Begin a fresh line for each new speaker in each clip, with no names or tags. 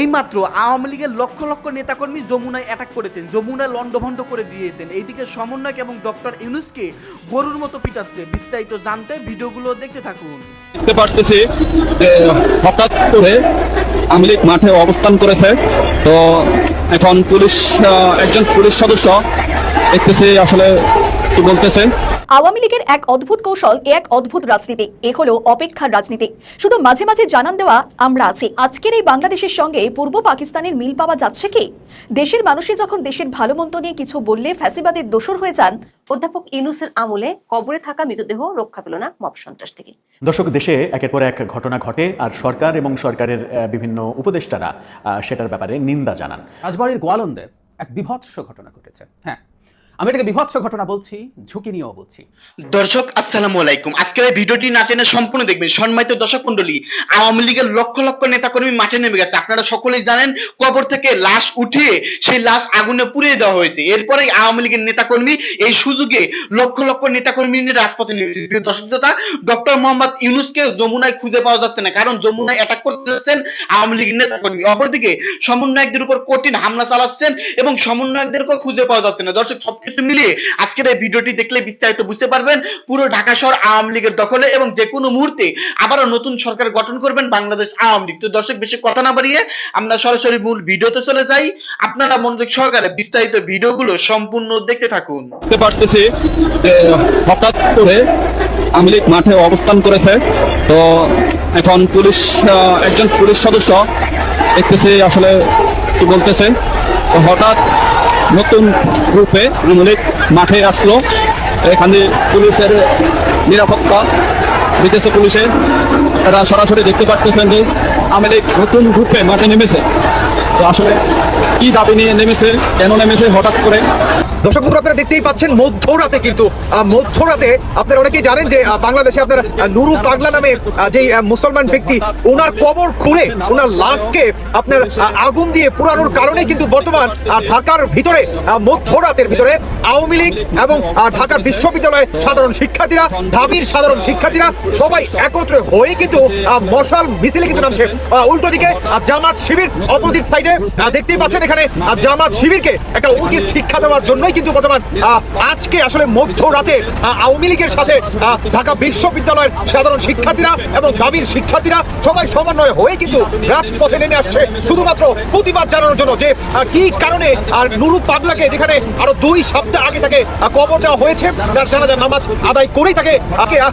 এইমাত্র আওয়ামী লীগের লক্ষ লক্ষ নেতাকর্মী যমুনায় অ্যাটাক করেছেন, যমুনায় লণ্ডভণ্ড করে দিয়েছেন। এইদিকে সমন্বয়ক এবং ডক্টর ইউনুসকে গরুর মতো পিটাচ্ছে। বিস্তারিত জানতে ভিডিওগুলো দেখতে থাকুন।
দেখতে পারতেছি যে হঠাৎ করে আওয়ামী লীগ মাঠে অবস্থান করেছে। তো এখন পুলিশ একজন পুলিশ সদস্য দেখতেছি আসলে কি বলতেছে
আওয়ামী লীগের এক অদ্ভুত কৌশল এ এক অদ্ভুত রাজনীতি। এ হলো অপেক্ষার রাজনীতি। শুধু মাঝে মাঝে জানান দেওয়া আমরা আছি। আজকের এই বাংলাদেশের সঙ্গে পূর্ব পাকিস্তানের মিল পাওয়া যাচ্ছে কি? দেশের মানুষই যখন দেশের ভালো মন্দ নিয়ে কিছু বললে ফ্যাসিবাদের দোষর হয়ে যান।
অধ্যাপক ইউনুসের আমলে কবরে থাকা মৃতদেহ রক্ষা পেল না মব সন্ত্রাস থেকে।
দর্শক দেশে একের পর এক ঘটনা ঘটে আর সরকার এবং সরকারের আহ, বিভিন্ন উপদেষ্টারা আহ, সেটার ব্যাপারে নিন্দা জানান।
রাজবাড়ির গোয়ালন্দে এক বিভৎস ঘটনা ঘটেছে। হ্যাঁ আমি এটাকে বিভৎস ঘটনা বলছি, ঝুঁকি নিয়েও বলছি।
দর্শক, আসসালামু আলাইকুম। আজকের এই ভিডিওটি না টেনে সম্পূর্ণ দেখবেন। সম্মানিত দর্শক মন্ডলী আওয়ামী লীগের লক্ষ লক্ষ নেতাকর্মী মাঠে নেমে গেছে। আপনারা সকলেই জানেন, কবর থেকে লাশ উঠিয়ে সেই লাশ আগুনে পুড়িয়ে দেওয়া হয়েছে। এরপরে আওয়ামী লীগের নেতাকর্মী এই সুযোগে লক্ষ লক্ষ নেতাকর্মী নিয়ে রাজপথে নেমেছে দর্শক শ্রোতা, ডক্টর মোহাম্মদ ইউনুসকে যমুনায় খুঁজে পাওয়া যাচ্ছে না, কারণ যমুনায় অ্যাটাক করতে যাচ্ছেন আওয়ামী লীগের নেতাকর্মী। অপরদিকে সমন্বয়কদের উপর কঠিন হামলা চালাচ্ছেন এবং সমন্বয়কদেরকেও খুঁজে পাওয়া যাচ্ছে না। দর্শক সবকিছু মিলিয়ে আজকের এই ভিডিওটি দেখলে বিস্তারিত বুঝতে পারবেন। পুরো ঢাকা শহর আওয়ামী লীগের দখলে এবং যে কোনো মুহূর্তে আবারও নতুন সরকার গঠন করবেন বাংলাদেশ আওয়ামী লীগ। তো দর্শক, বেশি কথা না বাড়িয়ে আমরা সরাসরি মূল ভিডিওতে চলে যাই। আপনারা মনোযোগ সহকারে বিস্তারিত ভিডিওগুলো সম্পূর্ণ দেখতে থাকুন।
দেখতে পারতেছি যে হঠাৎ করে আওয়ামী লীগ মাঠে অবস্থান করেছে। তো এখন পুলিশ একজন পুলিশ সদস্য দেখতেছি আসলে কি বলতেছে। তো হঠাৎ নতুন রূপে আওয়ামী মাঠে আসলো। এখানে পুলিশের নিরাপত্তা, বিদেশে পুলিশে তারা সরাসরি দেখতে পাচ্ছেন যে আওয়ামী লীগ নতুন রূপে মাঠে নেমেছে। তো আসলে কি দাবি নিয়ে নেমেছে, কেন নেমেছে, হঠাৎ করে
দর্শক বন্ধুরা, আপনারা দেখতেই পাচ্ছেন মধ্যরাতে কিন্তু মধ্যরাতে আপনারা অনেকেই জানেন যে বাংলাদেশে আপনার নুরু পাগলা নামে যে মুসলমান ব্যক্তি, ওনার কবর খুঁড়ে, ওনার লাশকে আপনার আগুন দিয়ে পুরানোর কারণে কিন্তু বর্তমান ঢাকার ভিতরে মধ্যরাতের ভিতরে আওয়ামী লীগ এবং ঢাকার বিশ্ববিদ্যালয়ের সাধারণ শিক্ষার্থীরা, ঢাবির সাধারণ শিক্ষার্থীরা সবাই একত্রে হয়ে কিন্তু মশাল মিছিলে কিন্তু নামছে। উল্টো দিকে জামাত শিবির অপোজিট সাইডে দেখতেই পাচ্ছেন এখানে জামাত শিবিরকে একটা উচিত শিক্ষা দেওয়ার জন্যই কিন্তু বর্তমান আজকে আসলে মধ্যরাতে আহ, আওয়ামী লীগের সাথে ঢাকা বিশ্ববিদ্যালয়ের সাধারণ শিক্ষার্থীরা এবং দাবির শিক্ষার্থীরা সবাই সমন্বয় হয়ে কিন্তু রাজপথে নেমে আসছে। শুধুমাত্র প্রতিবাদ জানানোর জন্য যে কি কারণে আর নুরু পাগলাকে যেখানে আরও দুই সপ্তাহ আগে তাকে কবর দেওয়া হয়েছে যার জানাজা নামাজ আদায় করেই তাকে আহ,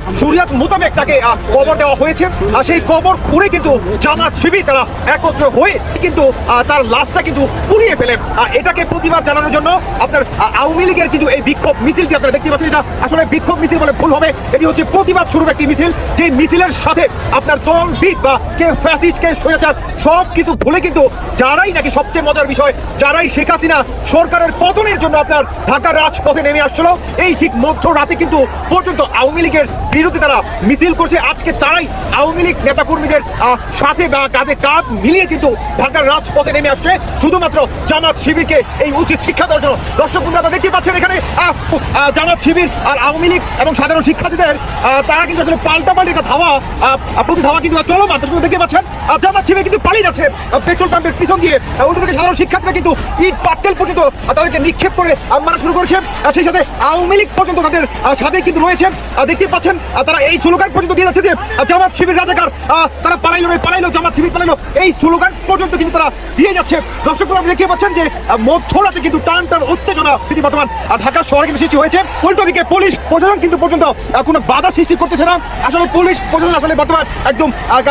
মোতাবেক তাকে কবর দেওয়া হয়েছে। আর সেই কবর খুঁড়ে কিন্তু জামাত শিবির তারা একত্র হয়ে কিন্তু তার লাশটা কিন্তু পুড়িয়ে ফেলেন এটাকে প্রতিবাদ জানানোর জন্য আপনার আওয়ামী লীগের কিন্তু এই বিক্ষোভ মিছিলটি আপনারা দেখতে পাচ্ছেন? এটা আসলে বিক্ষোভ মিছিল বলে ভুল হবে। এটি হচ্ছে প্রতিবাদ স্বরূপ একটি মিছিল। যে মিছিলের সাথে আপনার দল, বিদ বা কে ফ্যাসিস্ট কে স্বৈরাচার, সব কিছু ভুলে কিন্তু যারাই নাকি সবচেয়ে মজার বিষয়, যারাই শেখ হাসিনা সরকারের পতনের জন্য আপনার ঢাকার রাজপথে নেমে আসছিল, এই ঠিক মধ্য রাতে কিন্তু পর্যন্ত আওয়ামী লীগের বিরুদ্ধে তারা মিছিল করছে। আজকে তারাই আওয়ামী লীগ নেতাকর্মীদের সাথে বা কাঁধে কাঁধ মিলিয়ে কিন্তু ঢাকার রাজপথে নেমে আসছে। শুধুমাত্র জামাত শিবিরকে এই উচিত শিক্ষা দেওয়ার জন্য। দর্শক আপনারা দেখতে পাচ্ছেন এখানে। জামাত, শিবির আর আওয়ামী লীগ এবং সাধারণ শিক্ষার্থীদের তারা কিন্তু আসলে পাল্টাপাল্টি একটা ধাওয়া প্রতি ধাওয়া কিন্তু চলমান বন্ধুরা দেখতে পাচ্ছেন। আর জামাত, শিবির কিন্তু পালিয়ে যাচ্ছে পেট্রোল পাম্পের পিছন দিয়ে। উল্টো থেকে সাধারণ শিক্ষার্থীরা কিন্তু ইট পাটকেল পর্যন্ত তাদেরকে নিক্ষেপ করে মারা শুরু করেছে। সেই সাথে আওয়ামী লীগ পর্যন্ত তাদের সাথে কিন্তু রয়েছে। দেখতে পাচ্ছেন তারা এই স্লোগান পর্যন্ত দিয়ে যাচ্ছে যে জামাত, শিবির রাজাকার তারা পালাইলো রে, পালাইলো, জামাত, শিবির পালাইলো। এই স্লোগান পর্যন্ত কিন্তু তারা দিয়ে যাচ্ছে। দর্শক বন্ধুরা দেখতে পাচ্ছেন যে মধ্যরাতে কিন্তু টান টান উত্তেজনা বর্তমান ঢাকা শহরে কিন্তু সৃষ্টি হয়েছে। উল্টো দিকে পুলিশ প্রশাসন কিন্তু পর্যন্ত কোনো বাধা সৃষ্টি করতেছে না। আসলে পুলিশ প্রশাসন আসলে বর্তমান একদম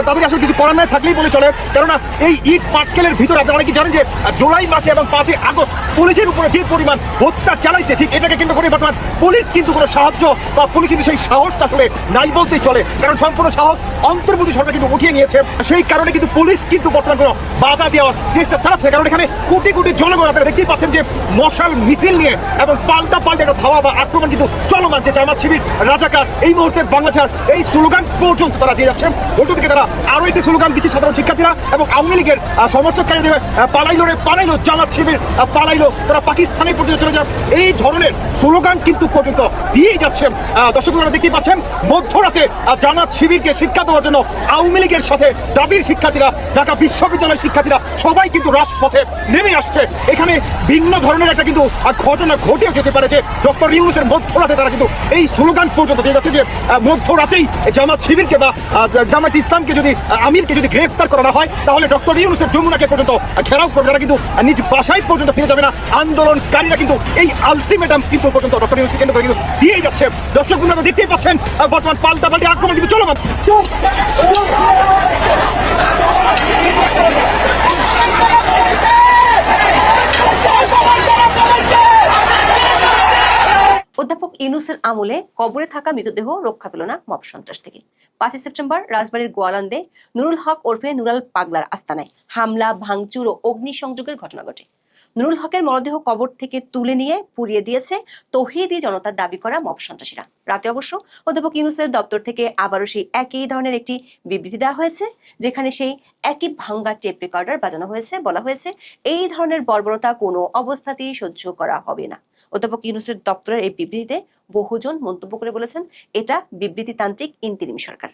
তাদের আসলে কিছু করার নাই, থাকলেই বলে চলে। কেননা এই ইট পাটকেলের ভিতরে অনেকে জানেন যে জুলাই মাসে এবং পাঁচই আগস্ট পুলিশের উপরে যে পরিমাণ হত্যা চালাইছে, ঠিক এটাকে কিন্তু করে বর্তমান পুলিশ কিন্তু কোনো সাহায্য বা পুলিশ কিন্তু সেই সাহসটা আসলে নাই বলতেই চলে। কারণ সম্পূর্ণ সাহস অন্তর্বর্তী সরকার কিন্তু উঠিয়ে নিয়েছে। সেই কারণে কিন্তু পুলিশ কিন্তু বর্তমান কোনো বাধা দেওয়ার চেষ্টা চালাচ্ছে। কারণ এখানে কোটি কোটি জনগণ আপনারা দেখতেই পাচ্ছেন যে, মশাল মিছিল নিয়ে এবং পাল্টা পাল্টা একটা ধাওয়া বা আক্রমণ কিন্তু চলমান যে জামাত শিবির রাজাকার এই মুহূর্তে বাংলাদেশের এই স্লোগান পর্যন্ত তারা দিয়ে যাচ্ছে উল্টো দিকে তারা আরও একটি স্লোগান দিচ্ছে সাধারণ শিক্ষার্থীরা এবং আওয়ামী লীগের সমর্থককারী পালাইলো রে পালাইলো জামাত শিবির পালাইলো তারা পাকিস্তানে পর্যন্ত চলে যান এই ধরনের স্লোগান কিন্তু পর্যন্ত দিয়েই যাচ্ছে আহ, দর্শক দেখতেই পাচ্ছেন মধ্যরাতে জামাত শিবিরকে শিক্ষা দেওয়ার জন্য আওয়ামী লীগের সাথে দাবির শিক্ষার্থীরা ঢাকা বিশ্ববিদ্যালয়ের শিক্ষার্থীরা সবাই কিন্তু রাজপথে নেমে আসছে। এখানে ভিন্ন ধরনের একটা কিন্তু ঘটনা ঘটেও যেতে পারে যে ডক্টর ইউনুসের মধ্যরাতে তারা কিন্তু এই স্লোগান পর্যন্ত দিয়ে যাচ্ছে যে মধ্যরাতেই জামাত শিবিরকে বা জামাত ইসলামকে যদি আমিরকে যদি গ্রেফতার করা না হয়, তাহলে ডক্টর ইউনুসের যমুনাকে পর্যন্ত ঘেরাও করবে। তারা কিন্তু নিজ বাসায় পর্যন্ত ফিরে যাবে না। আন্দোলনকারীরা কিন্তু এই আলটিমেটাম কিন্তু পর্যন্ত ডক্টর ইউনুসকে কেন্দ্র করে কিন্তু দিয়েই যাচ্ছে। দর্শক বন্ধুরা, দেখতেই পাচ্ছেন বর্তমান পাল্টা পাল্টি আক্রমণ কিন্তু চলমান
অধ্যাপক ইউনুসের আমলে কবরে থাকা মৃতদেহ রক্ষা পেল না মব সন্ত্রাস থেকে। পাঁচই সেপ্টেম্বর রাজবাড়ির গোয়ালন্দে নুরুল হক ওরফে নুরাল পাগলার আস্তানায় হামলা, ভাঙচুর ও অগ্নিসংযোগের ঘটনা ঘটে। নুরুল হকের মরদেহ কবর থেকে তুলে নিয়ে পুড়িয়ে দিয়েছে তৌহিদি জনতার দাবি করা মব সন্ত্রাসীরা। রাতে অবশ্য অধ্যাপক ইউনুসের দপ্তর থেকে আবারও সেই একই ধরনের একটি বিবৃতি দেওয়া হয়েছে, যেখানে সেই একই ভাঙ্গা টেপ রেকর্ডার বাজানো হয়েছে। বলা হয়েছে, এই ধরনের বর্বরতা কোনো অবস্থাতেই সহ্য করা হবে না। অধ্যাপক ইউনুসের দপ্তরের এই বিবৃতিতে বহুজন মন্তব্য করে বলেছেন, এটা বিবৃতিতান্ত্রিক ইন্তিরিম সরকার।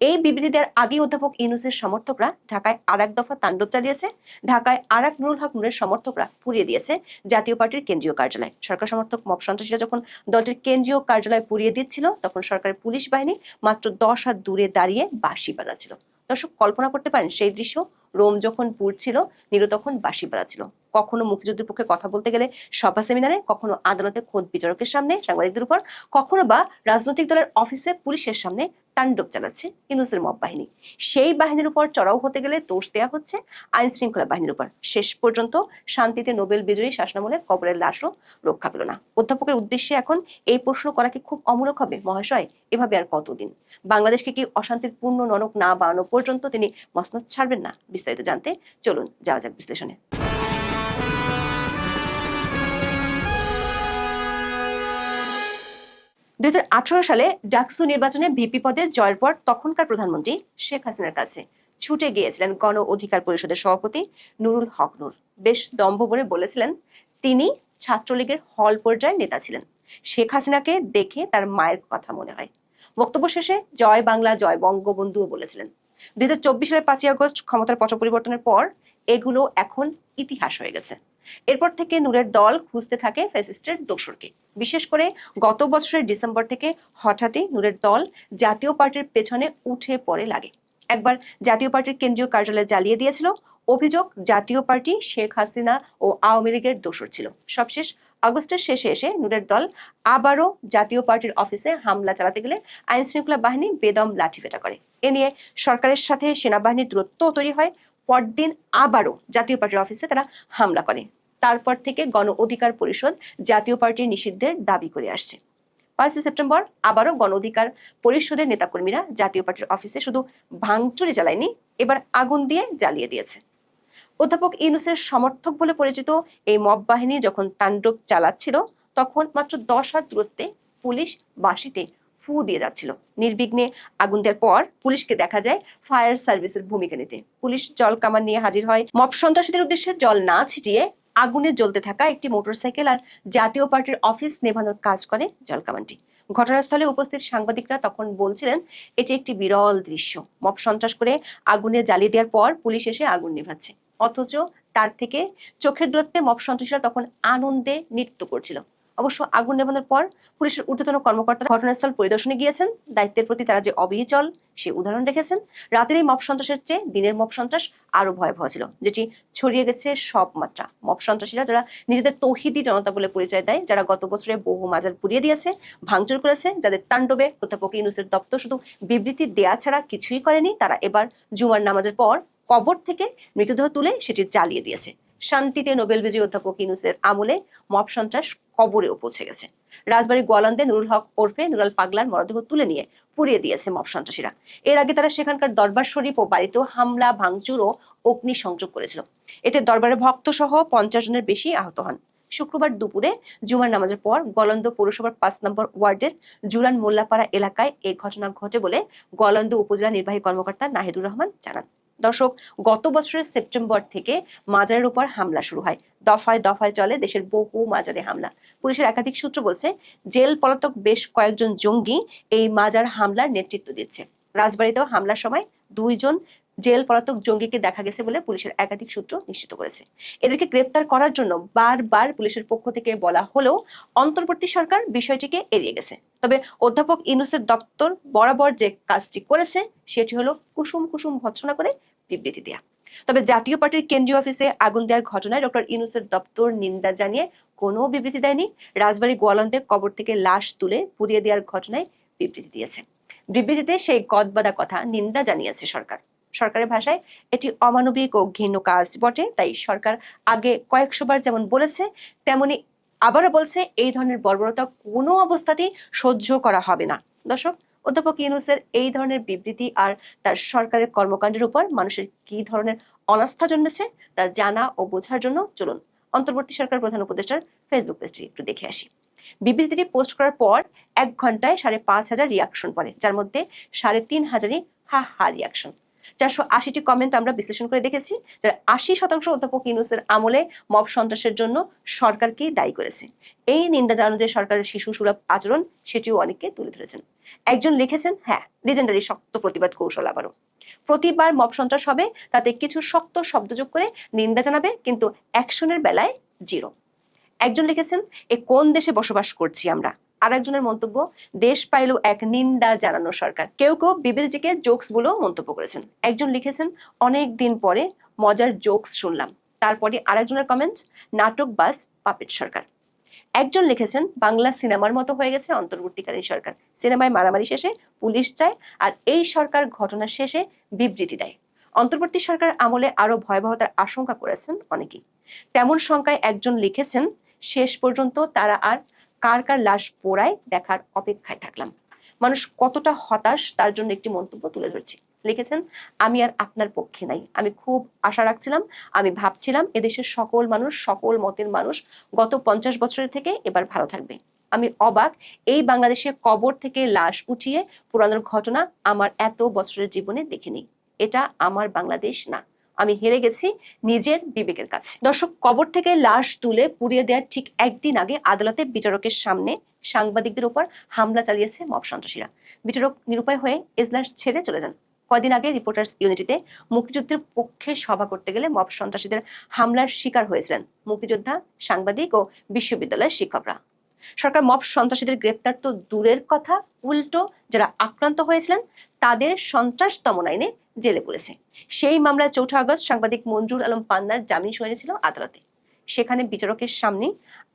এই বিবৃতি দেওয়ার আগে অধ্যাপক ইউনুসের সমর্থকরা ঢাকায় আর এক দফা তাণ্ডব চালিয়েছে, ঢাকায় আর এক নুরুল হক নুরের সমর্থকরা পুড়িয়ে দিয়েছে জাতীয় পার্টির কেন্দ্রীয় কার্যালয়। সরকার সমর্থক মব সন্ত্রাসীরা যখন দলটির কেন্দ্রীয় কার্যালয় পুড়িয়ে দিচ্ছিল, তখন সরকারের পুলিশ বাহিনী মাত্র দশ হাত দূরে দাঁড়িয়ে বাঁশি বাজাচ্ছিল। দর্শক, কল্পনা করতে পারেন, সেই দৃশ্য রোম যখন পুড়ছিল, নীরু তখন বাঁশি বাজাচ্ছিল। কখনো মুক্তিযুদ্ধের পক্ষে কথা বলতে গেলে সভা সেমিনারে, কখনো আদালতে খোদ বিচারকের সামনে সাংবাদিকদের উপর, কখনো বা রাজনৈতিক দলের অফিসে পুলিশের সামনে তাণ্ডব চালাচ্ছে ইউনুসের মব বাহিনী। সেই বাহিনীর উপর চড়াও হতে গেলে দোষ দেওয়া হচ্ছে আইন শৃঙ্খলা বাহিনীর উপর। শেষ পর্যন্ত শান্তিতে নোবেল বিজয়ী শাসনামলে কবরের লাশও রক্ষা পেল না। অধ্যাপকের উদ্দেশ্যে এখন এই প্রশ্ন করা কি খুব অমূলক হবে? মহাশয়, এভাবে আর কতদিন? বাংলাদেশকে কি অশান্তির পূর্ণ নরক না বানানো পর্যন্ত তিনি মসনদ ছাড়বেন না? বিস্তারিত জানতে চলুন, যাওয়া যাক বিশ্লেষণে। দুই সালে ডাকসু নির্বাচনে ভিপি পদে জয়ের পর তখনকার প্রধানমন্ত্রী শেখ হাসিনার কাছে ছুটে গিয়েছিলেন গণ অধিকার পরিষদের সভাপতি নুরুল হক নুর। বেশ দম্ভ ভরে বলেছিলেন, তিনি ছাত্রলীগের হল পর্যায়ের নেতা ছিলেন। শেখ হাসিনাকে দেখে তার মায়ের কথা মনে হয়। বক্তব্য শেষে জয় বাংলা, জয় বঙ্গবন্ধুও বলেছিলেন, দুই হাজার চব্বিশ সালের পাঁচই আগস্ট ক্ষমতার পট পরিবর্তনের পর এগুলো এখন ইতিহাস হয়ে গেছে। এরপর থেকে নূরের দল খুঁজতে থাকে ফ্যাসিস্টের দোসরকে। বিশেষ করে গত বছরের ডিসেম্বর থেকে হঠাৎই নূরের দল জাতীয় পার্টির পেছনে উঠে পড়ে লাগে। একবার জাতীয় পার্টির কেন্দ্রীয় কার্যালয় জ্বালিয়ে দিয়েছিল। অভিযোগ, জাতীয় পার্টি শেখ হাসিনা ও আওয়ামী লীগের দোসর ছিল। সবশেষ আগস্টের শেষে এসে নূরের দল আবারও জাতীয় পার্টির অফিসে হামলা চালাতে গেলে আইন শৃঙ্খলা বাহিনী বেদম লাঠিপেটা করে। এ নিয়ে সরকারের সাথে সেনাবাহিনীর দূরত্ব তৈরি হয়। পরদিন আবারও জাতীয় পার্টির অফিসে তারা হামলা করে। তারপর থেকে গণ অধিকার পরিষদ জাতীয় পার্টির নিষিদ্ধের দাবি করে আসছে। পাঁচই সেপ্টেম্বর আবারও গণ অধিকার পরিষদের নেতাকর্মীরা জাতীয় পার্টির অফিসে শুধু ভাঙচুরি জ্বালায়নি, এবার আগুন দিয়ে জ্বালিয়ে দিয়েছে। অধ্যাপক ইউনুসের সমর্থক বলে পরিচিত এই মব বাহিনী যখন তাণ্ডব চালাচ্ছিল, তখন মাত্র দশ হাত দূরত্বে পুলিশ বাঁশিতে ফু দিয়ে যাচ্ছিল। নির্বিঘ্নে আগুন পর পুলিশকে দেখা যায় ফায়ার সার্ভিসের ভূমিকা নিতে। পুলিশ জল কামান নিয়ে হাজির হয়। মব সন্ত্রাসীদের উদ্দেশ্যে জল না ছিটিয়ে আগুনে জ্বলতে থাকা একটি মোটরসাইকেল আর জাতীয় পার্টির অফিস নেভানোর কাজ করে জলকামানটি ঘটনাস্থলে উপস্থিত সাংবাদিকরা তখন বলছিলেন, এটি একটি বিরল দৃশ্য। মপ সন্ত্রাস করে আগুনে জ্বালিয়ে দেওয়ার পর পুলিশ এসে আগুন নেভাচ্ছে। অথচ তার থেকে চোখের দূরত্বে মপ সন্ত্রাসীরা তখন আনন্দে নৃত্য করছিল। অবশ্য আগুন নেভানোর পর পুলিশের ঊর্ধ্বতন কর্মকর্তারা ঘটনাস্থল পরিদর্শনে গিয়েছেন। দায়িত্বের প্রতি তারা যে অবিচল সে উদাহরণ রেখেছেন। রাতের এই মব সন্ত্রাসের চেয়ে দিনের মব সন্ত্রাস আরও ভয়াবহ ছিল, যেটি ছড়িয়ে গেছে সব মাত্রা। মব সন্ত্রাসীরা যারা নিজেদের তৌহিদি জনতা বলে পরিচয় দেয়, যারা গত বছরে বহু মাজার পুড়িয়ে দিয়েছে, ভাঙচুর করেছে, যাদের তাণ্ডবে অধ্যাপক ইউনুসের দপ্তর শুধু বিবৃতি দেয়া ছাড়া কিছুই করেনি, তারা এবার জুমার নামাজের পর কবর থেকে মৃতদেহ তুলে সেটি জ্বালিয়ে দিয়েছে। শান্তিতে নোবেল বিজয়ী অধ্যাপক ইউনুসের আমলে মব সন্ত্রাস কবরেও পৌঁছে গেছে। রাজবাড়ী গোয়ালন্দে নুরুল হক ওরফে নুরাল পাগলার মরদেহ তুলে নিয়ে পুড়িয়ে দিয়েছে মব সন্ত্রাসীরা। এর আগে তারা সেখানকার দরবার শরীফ ও বাড়িতেও হামলা, ভাঙচুর ও অগ্নি সংযোগ করেছিল। এতে দরবারের ভক্ত সহ পঞ্চাশ জনের বেশি আহত হন। শুক্রবার দুপুরে জুমার নামাজের পর গলন্দ পৌরসভার পাঁচ নম্বর ওয়ার্ডের জুরান মোল্লাপাড়া এলাকায় এই ঘটনা ঘটে বলে গলন্দ উপজেলা নির্বাহী কর্মকর্তা নাহিদুর রহমান জানান। দর্শক গত বছরের সেপ্টেম্বর থেকে মাজারের উপর হামলা শুরু হয়। দফায় দফায় চলে দেশের বহু মাজারে হামলা। পুলিশের একাধিক সূত্র বলছে, জেল পলাতক বেশ কয়েকজন জঙ্গি এই মাজার হামলার নেতৃত্ব দিচ্ছে। রাজবাড়িতেও হামলার সময় দুইজন জেল পলাতক জঙ্গিকে দেখা গেছে বলে পুলিশের একাধিক সূত্র নিশ্চিত করেছে। এদেরকে গ্রেপ্তার করার জন্য বারবার পুলিশের পক্ষ থেকে বলা হলেও অন্তর্বর্তী সরকার বিষয়টিকে এড়িয়ে গেছে। তবে অধ্যাপক ইনুসের দপ্তর বরাবর যে কাজটি করেছে, সেটি হলো কুসুম কুসুম ভৎসনা করে বিবৃতি দেয়া। তবে জাতীয় পার্টির কেন্দ্রীয় অফিসে আগুন দেওয়ার ঘটনায় ডক্টর ইনুসের দপ্তর নিন্দা জানিয়ে কোনো বিবৃতি দেয়নি। রাজবাড়ী গোয়ালন্দে কবর থেকে লাশ তুলে পুড়িয়ে দেওয়ার ঘটনায় বিবৃতি দিয়েছে। বিবৃতিতে সেই গদবাদা কথা নিন্দা জানিয়েছে সরকার। সরকারের ভাষায়, এটি অমানবিক ও ঘৃণ্য কাজ বটে। তাই সরকার আগে কয়েকশোবার যেমন বলেছে, তেমনি আবারও বলছে, এই ধরনের বর্বরতা কোনো অবস্থাতেই সহ্য করা হবে না। দর্শক, অধ্যাপক ইউনুসের এই ধরনের বিবৃতি আর তার সরকারের কর্মকাণ্ডের উপর মানুষের কি ধরনের অনাস্থা জন্মেছে, তা জানা ও বোঝার জন্য চলুন অন্তর্বর্তী সরকার প্রধান উপদেষ্টার ফেসবুক পেজটি একটু দেখে আসি। বিবৃতিটি পোস্ট করার পর এক ঘন্টায় সাড়ে পাঁচ হাজার রিয়াকশন পড়ে, যার মধ্যে সাড়ে তিন হাজারই হা হা রিয়াকশন চারশো আশিটি কমেন্ট আমরা বিশ্লেষণ করে দেখেছি, যার আশি শতাংশ অধ্যাপক ইউনুসের আমলে মব সন্ত্রাসের জন্য সরকারকেই দায়ী করেছে। এই নিন্দা জানানো যে সরকারের শিশু সুলভ আচরণ, সেটিও অনেকে তুলে ধরেছেন। একজন লিখেছেন হ্যাঁ লিজেন্ডারি শক্ত প্রতিবাদ কৌশল আবারও। প্রতিবার মব সন্ত্রাস হবে, তাতে কিছু শক্ত শব্দ যোগ করে নিন্দা জানাবে, কিন্তু অ্যাকশনের বেলায় জিরো একজন লিখেছেন, এ কোন দেশে বসবাস করছি আমরা? আর একজনের মন্তব্য, দেশ পাইল এক নিন্দা জানানো সরকার। কেউ কেউ বিবেচিকে জোকস বলেও মন্তব্য করেছেন। একজন লিখেছেন, অনেক দিন পরে মজার জোকস শুনলাম। তারপরে আরেকজনের কমেন্ট নাটক বাস পাপেট সরকার। একজন লিখেছেন, বাংলা সিনেমার মতো হয়ে গেছে অন্তর্বর্তীকালীন সরকার। সিনেমায় মারামারি শেষে পুলিশ চায় আর এই সরকার ঘটনার শেষে বিবৃতি দেয়। অন্তর্বর্তী সরকার আমলে আরও ভয়াবহতার আশঙ্কা করেছেন অনেকেই। তেমন সংখ্যায় একজন লিখেছেন, শেষ পর্যন্ত তারা আর কার কার লাশ পোড়ায় দেখার অপেক্ষায় থাকলাম। মানুষ কতটা হতাশ তার জন্য একটি মন্তব্য তুলে ধরছি। লিখেছেন, আমি আর আপনার পক্ষে নাই। আমি খুব আশা রাখছিলাম, আমি ভাবছিলাম এদেশের সকল মানুষ, সকল মতের মানুষ গত পঞ্চাশ বছরের থেকে এবার ভালো থাকবে। আমি অবাক, এই বাংলাদেশে কবর থেকে লাশ উঠিয়ে পুরানোর ঘটনা আমার এত বছরের জীবনে দেখিনি। এটা আমার বাংলাদেশ না। আমি হেরে গেছি নিজের বিবেকের কাছে। দর্শক, কবর থেকে লাশ তুলে পুড়িয়ে দেওয়ার ঠিক একদিন আগে আদালতে বিচারকের সামনে সাংবাদিকদের উপর হামলা চালিয়েছে মব সন্ত্রাসীরা। বিচারক নিরুপায় হয়ে এজলাস ছেড়ে চলে যান। কয়দিন আগে রিপোর্টার্স ইউনিটিতে মুক্তিযুদ্ধের পক্ষে সভা করতে গেলে মব সন্ত্রাসীদের হামলার শিকার হয়েছিলেন মুক্তিযোদ্ধা, সাংবাদিক ও বিশ্ববিদ্যালয়ের শিক্ষকরা। সরকার মব সন্ত্রাসীদের গ্রেপ্তার তো দূরের কথা, উল্টো যারা আক্রান্ত হয়েছিলেন, তাদের সন্ত্রাস দমন আইনে জেলে পড়েছে। সেই মামলায় চৌঠা আগস্ট সাংবাদিক মঞ্জুর আলম পান্নার জামিন শুনানি আদালতে। সেখানে বিচারকের সামনে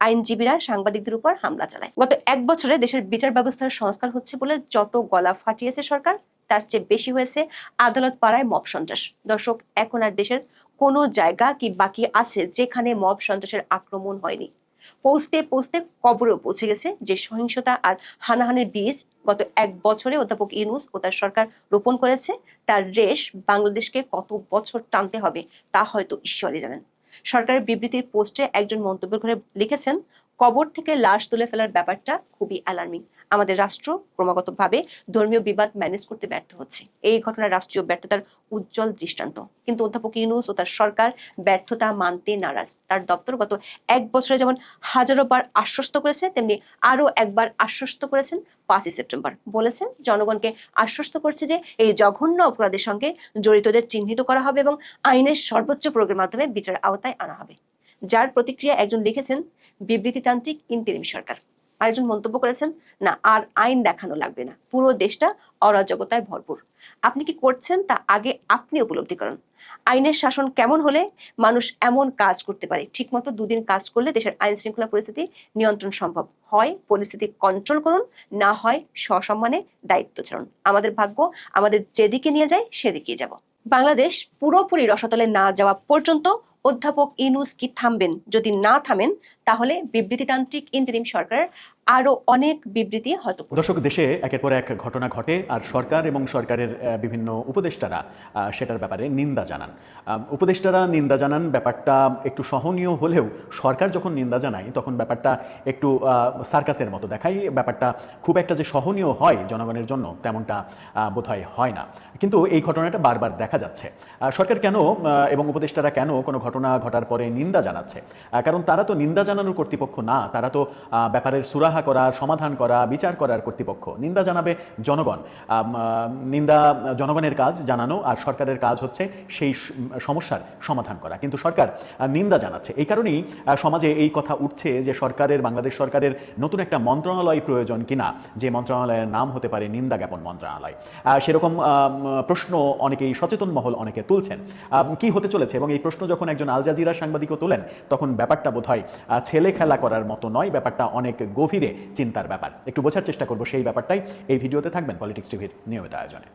আইনজীবীরা সাংবাদিকদের উপর হামলা চালায়। গত এক বছরে দেশের বিচার ব্যবস্থার সংস্কার হচ্ছে বলে যত গলা ফাটিয়েছে সরকার, তার চেয়ে বেশি হয়েছে আদালত পাড়ায় মব সন্ত্রাস। দর্শক, এখন আর দেশের কোনো জায়গা কি বাকি আছে যেখানে মব সন্ত্রাসের আক্রমণ হয়নি? পৌঁছতে পৌঁছতে কবরেও পৌঁছে গেছে যে সহিংসতা আর হানাহানির বীজ গত এক বছরে অধ্যাপক ইউনুস ও তার সরকার রোপণ করেছে, তার রেশ বাংলাদেশকে কত বছর টানতে হবে তা হয়তো ঈশ্বরই জানেন। সরকারের বিবৃতির পোস্টে একজন মন্তব্য করে লিখেছেন, কবর থেকে লাশ তুলে ফেলার ব্যাপারটা খুবই অ্যালার্মিং আমাদের রাষ্ট্র ক্রমাগতভাবে ধর্মীয় বিবাদ ম্যানেজ করতে ব্যর্থ হচ্ছে। এই ঘটনা রাষ্ট্রীয় ব্যর্থতার উজ্জ্বল দৃষ্টান্ত। কিন্তু অধ্যাপক ইউনুস ও তার সরকার ব্যর্থতা মানতে নারাজ। তার দপ্তর গত এক বছরে যেমন হাজারো বার আশ্বস্ত করেছে, তেমনি আরও একবার আশ্বস্ত করেছেন পাঁচই সেপ্টেম্বর। বলেছেন, জনগণকে আশ্বস্ত করছে যে এই জঘন্য অপরাধের সঙ্গে জড়িতদের চিহ্নিত করা হবে এবং আইনের সর্বোচ্চ প্রয়োগের মাধ্যমে বিচার আওতায় আনা হবে, যার প্রতিক্রিয়া একজন লিখেছেন বিবৃতিতান্ত্রিক ইন্টারিম সরকার। আরেকজন মন্তব্য করেছেন, না, আর আইন দেখানো লাগবে না, পুরো দেশটা অরাজকতায় ভরপুর। আপনি কি করছেন তা আগে আপনি উপলব্ধি করুন। আইনের শাসন কেমন হলে মানুষ এমন কাজ করতে পারে? ঠিকমতো দুদিন কাজ করলে দেশের আইন শৃঙ্খলা পরিস্থিতি নিয়ন্ত্রণ সম্ভব। হয় পরিস্থিতি কন্ট্রোল করুন, না হয় সসম্মানে দায়িত্ব ছাড়ুন। আমাদের ভাগ্য আমাদের যেদিকে নিয়ে যায় সেদিকেই যাব। বাংলাদেশ পুরোপুরি রসাতলে না যাওয়া পর্যন্ত অধ্যাপক ইনুস কি থামবেন? যদি না থামেন তাহলে বিবৃতিতান্ত্রিক ইন্টারিম সরকারের আরও অনেক বিবৃতি হয়তো
দর্শক, দেশে একের পর এক ঘটনা ঘটে আর সরকার এবং সরকারের বিভিন্ন উপদেষ্টারা সেটার ব্যাপারে নিন্দা জানান। উপদেষ্টারা নিন্দা জানান, ব্যাপারটা একটু সহনীয় হলেও সরকার যখন নিন্দা জানায়, তখন ব্যাপারটা একটু সার্কাসের মতো দেখায়। ব্যাপারটা খুব একটা যে সহনীয় হয় জনগণের জন্য তেমনটা বোধহয় হয় না। কিন্তু এই ঘটনাটা বারবার দেখা যাচ্ছে। সরকার কেন এবং উপদেষ্টারা কেন কোনো ঘটনা ঘটার পরে নিন্দা জানাচ্ছে? কারণ তারা তো নিন্দা জানানোর কর্তৃপক্ষ না, তারা তো ব্যাপারের সুরাহা করা, সমাধান করা, বিচার করার কর্তৃপক্ষ। নিন্দা জানাবে জনগণ। নিন্দা জনগণের কাজ জানানো আর সরকারের কাজ হচ্ছে সেই সমস্যার সমাধান করা। কিন্তু সরকার নিন্দা জানাচ্ছে। এই কারণেই সমাজে এই কথা উঠছে যে সরকারের, বাংলাদেশ সরকারের নতুন একটা মন্ত্রণালয় প্রয়োজন কিনা, যে মন্ত্রণালয়ের নাম হতে পারে নিন্দা জ্ঞাপন মন্ত্রণালয়। সেরকম প্রশ্ন অনেকেই সচেতন মহল অনেকে তুলছেন। কি হতে চলেছে? এবং এই প্রশ্ন যখন একজন আল জাজিরা সাংবাদিকও তোলেন, তখন ব্যাপারটা বোধ হয় ছেলে খেলা করার মতো নয়। ব্যাপারটা অনেক গভীরে চিন্তার ব্যাপার। একটু বোঝার চেষ্টা করব সেই ব্যাপারটাই। এই ভিডিওতে থাকবেন পলিটিক্স টিভির নিয়মিত আয়োজনে।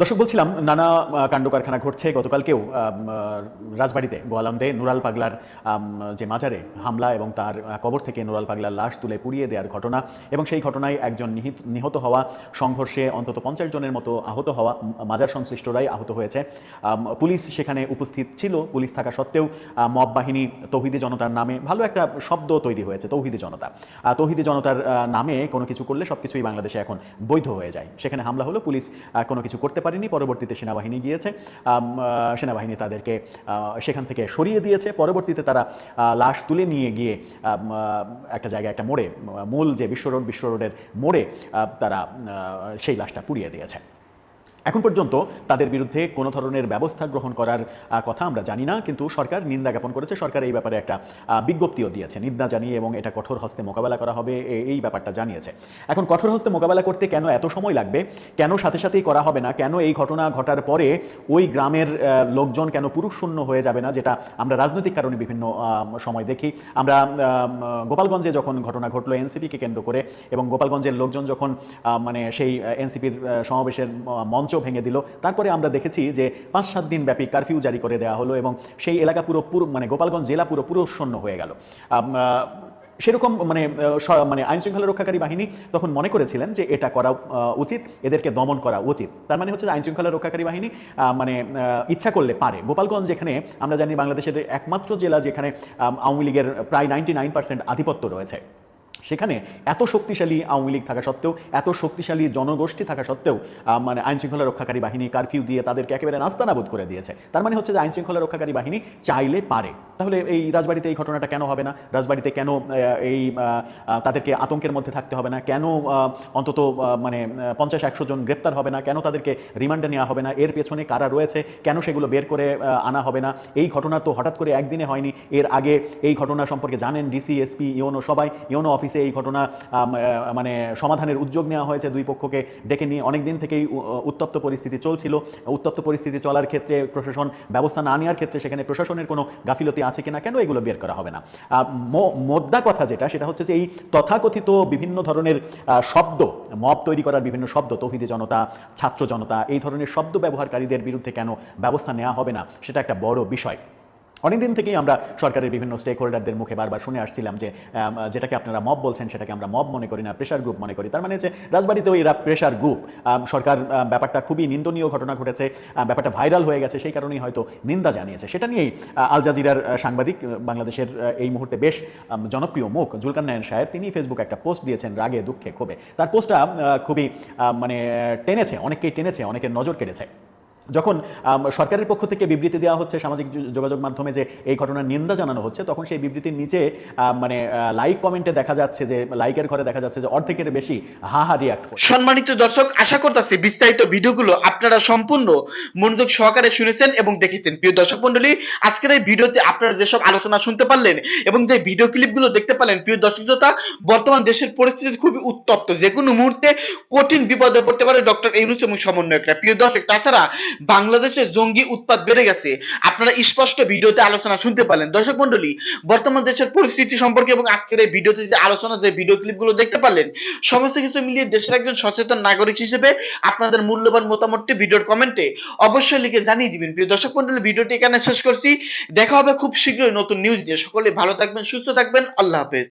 দর্শক, বলছিলাম, নানা কাণ্ড কারখানা ঘটছে। গতকালকেও রাজবাড়িতে গোয়ালান্দে নুরাল পাগলার যে মাজারে হামলা এবং তার কবর থেকে নুরাল পাগলার লাশ তুলে পুড়িয়ে দেওয়ার ঘটনা এবং সেই ঘটনায় একজন নিহিত, নিহত হওয়া সংঘর্ষে অন্তত পঞ্চাশ জনের মতো আহত হওয়া মাজার সংশ্লিষ্টরাই আহত হয়েছে। পুলিশ সেখানে উপস্থিত ছিল। পুলিশ থাকা সত্ত্বেও মব বাহিনী তৌহিদি জনতার নামে ভালো একটা শব্দ তৈরি হয়েছে, তৌহিদি জনতা। তৌহিদি জনতার নামে কোনো কিছু করলে সব কিছুই বাংলাদেশে এখন বৈধ হয়ে যায়। সেখানে হামলা হলো, পুলিশ কোনো কিছু করতে পারেনি, পরবর্তীতে সেনাবাহিনী গিয়েছে। সেনাবাহিনী তাদেরকে সেখান থেকে সরিয়ে দিয়েছে। পরবর্তীতে তারা লাশ তুলে নিয়ে গিয়ে একটা জায়গায়, একটা মোড়ে মূল যে বিশ্ব রোড বিশ্ব রোডের মোড়ে তারা সেই লাশটা পুড়িয়ে দিয়েছে। এখন পর্যন্ত তাদের বিরুদ্ধে কোনো ধরনের ব্যবস্থা গ্রহণ করার কথা আমরা জানি না, কিন্তু সরকার নিন্দা জ্ঞাপন করেছে। সরকার এই ব্যাপারে একটা বিজ্ঞপ্তিও দিয়েছে। নিন্দা জানিয়ে এবং এটা কঠোর হস্তে মোকাবেলা করা হবে এই ব্যাপারটা জানিয়েছে। এখন কঠোর হস্তে মোকাবেলা করতে কেন এত সময় লাগবে? কেন সাথে সাথেই করা হবে না? কেন এই ঘটনা ঘটার পরে ওই গ্রামের লোকজন কেন পুরুষ শূন্য হয়ে যাবে না? যেটা আমরা রাজনৈতিক কারণে বিভিন্ন সময় দেখি। আমরা গোপালগঞ্জে যখন ঘটনা ঘটলো, এনসিপিকে কেন্দ্র করে এবং গোপালগঞ্জের লোকজন যখন মানে সেই এনসিপির সমাবেশের মঞ্চ ভেঙে দিল। তারপরে আমরা দেখেছি যে পাঁচ সাত দিন ব্যাপী কারফিউ জারি করে দেওয়া হলো এবং সেই এলাকা পুরো পুরো মানে গোপালগঞ্জ জেলা পুরো পুরো শূন্য হয়ে গেল। সেরকম মানে মানে আইন শৃঙ্খলা রক্ষাকারী বাহিনী তখন মনে করেছিলেন যে এটা করা উচিত, এদেরকে দমন করা উচিত। তার মানে হচ্ছে আইন শৃঙ্খলা রক্ষাকারী বাহিনী মানে ইচ্ছা করলে পারে। গোপালগঞ্জ যেখানে আমরা জানি বাংলাদেশের একমাত্র জেলা যেখানে আওয়ামী লীগের প্রায় নাইনটি নাইন পার্সেন্ট আধিপত্য রয়েছে। সেখানে এত শক্তিশালী আওয়ামী লীগ থাকা সত্ত্বেও, এত শক্তিশালী জনগোষ্ঠী থাকা সত্ত্বেও মানে আইন শৃঙ্খলা রক্ষাকারী বাহিনী কারফিউ দিয়ে তাদেরকে একেবারে নাস্তানাবুদ করে দিয়েছে। তার মানে হচ্ছে যে আইন শৃঙ্খলা রক্ষাকারী বাহিনী চাইলে পারে। তাহলে এই রাজবাড়িতে এই ঘটনাটা কেন হবে না? রাজবাড়িতে কেন এই তাদেরকে আতঙ্কের মধ্যে থাকতে হবে না? কেন অন্তত মানে পঞ্চাশ একশো জন গ্রেপ্তার হবে না? কেন তাদেরকে রিমান্ডে নেওয়া হবে না? এর পেছনে কারা রয়েছে? কেন সেগুলো বের করে আনা হবে না? এই ঘটনা তো হঠাৎ করে একদিনে হয়নি। এর আগে এই ঘটনা সম্পর্কে জানেন ডিসি এসপি ইওনো সবাই। ইওনো অফিসে এই ঘটনা মানে সমাধানের উদ্যোগ নেওয়া হয়েছে দুই পক্ষকে ডেকে নিয়ে। অনেক দিন থেকেই উত্তপ্ত পরিস্থিতি চলছিল। উত্তপ্ত পরিস্থিতি চলার ক্ষেত্রে প্রশাসন ব্যবস্থা না নেওয়ার ক্ষেত্রে সেখানে প্রশাসনের কোনো গাফিলতি আছে কিনা, কেন এগুলো বের করা হবে না? মোদ্দা কথা যেটা, সেটা হচ্ছে যে এই তথাকথিত বিভিন্ন ধরনের শব্দ, মব তৈরি করার বিভিন্ন শব্দ, তৌহিদি জনতা, ছাত্র জনতা, এই ধরনের শব্দ ব্যবহারকারীদের বিরুদ্ধে কেন ব্যবস্থা নেওয়া হবে না, সেটা একটা বড় বিষয়। অনেকদিন থেকেই আমরা সরকারের বিভিন্ন স্টেক হোল্ডারদের মুখে বারবার শুনে আসছিলাম যে যেটাকে আপনারা মব বলছেন, সেটাকে আমরা মব মনে করি না প্রেশার গ্রুপ মনে করি। তার মানে হচ্ছে, রাজবাড়িতেও এরা প্রেশার গ্রুপ সরকার ব্যাপারটা খুবই নিন্দনীয় ঘটনা ঘটেছে ব্যাপারটা ভাইরাল হয়ে গেছে, সেই কারণেই হয়তো নিন্দা জানিয়েছে। সেটা নিয়েই আল জাজিরার সাংবাদিক বাংলাদেশের এই মুহূর্তে বেশ জনপ্রিয় মুখ জুলকার নায়ন সাহেব, তিনি ফেসবুকে একটা পোস্ট দিয়েছেন, রাগে, দুঃখে, ক্ষোভে। তার পোস্টটা খুবই মানে টেনেছে, অনেককেই টেনেছে, অনেকের নজর কেড়েছে। যখন সরকারের পক্ষ থেকে বিবৃতি দেওয়া হচ্ছে সামাজিক যোগাযোগ মাধ্যমে যে এই ঘটনার নিন্দা জানানো হচ্ছে, তখন সেই বিবৃতির নিচে মানে লাইক কমেন্টে দেখা যাচ্ছে যে লাইকের ঘরে দেখা যাচ্ছে যে, অর্ধেকের বেশি হা হা রিয়াক্ট
সম্মানিত দর্শক, আশা করতেছি বিস্তারিত ভিডিওগুলো আপনারা সম্পূর্ণ মনোযোগ সহকারে শুনেছেন এবং দেখেছেন। প্রিয় দর্শক মন্ডলী আজকের এই ভিডিওতে আপনারা যেসব আলোচনা শুনতে পারলেন এবং যে ভিডিও ক্লিপগুলো দেখতে পারলেন, প্রিয় দর্শক শ্রোতা, বর্তমান দেশের পরিস্থিতি খুবই উত্তপ্ত। যে কোনো মুহূর্তে কঠিন বিপদে পড়তে পারে ডক্টর ইউনুস এবং সমন্বয়করা। প্রিয় দর্শক, তাছাড়া বাংলাদেশে জঙ্গি উৎপাত বেড়ে গেছে। আপনারা স্পষ্ট ভিডিওতে আলোচনা শুনতে পারলেন। দর্শক মন্ডলী বর্তমান দেশের পরিস্থিতি সম্পর্কে এবং আজকের এই ভিডিওতে যে আলোচনা, যে ভিডিও ক্লিপগুলো দেখতে পারলেন, সমস্ত কিছু মিলিয়ে দেশের একজন সচেতন নাগরিক হিসেবে আপনাদের মূল্যবান মতামত মুহূর্তে ভিডিওর কমেন্টে অবশ্যই লিখে জানিয়ে দিবেন। প্রিয় দর্শক মন্ডলী ভিডিওটি এখানে শেষ করছি। দেখা হবে খুব শীঘ্রই নতুন নিউজ দিয়ে সকলে ভালো থাকবেন, সুস্থ থাকবেন। আল্লাহ হাফেজ।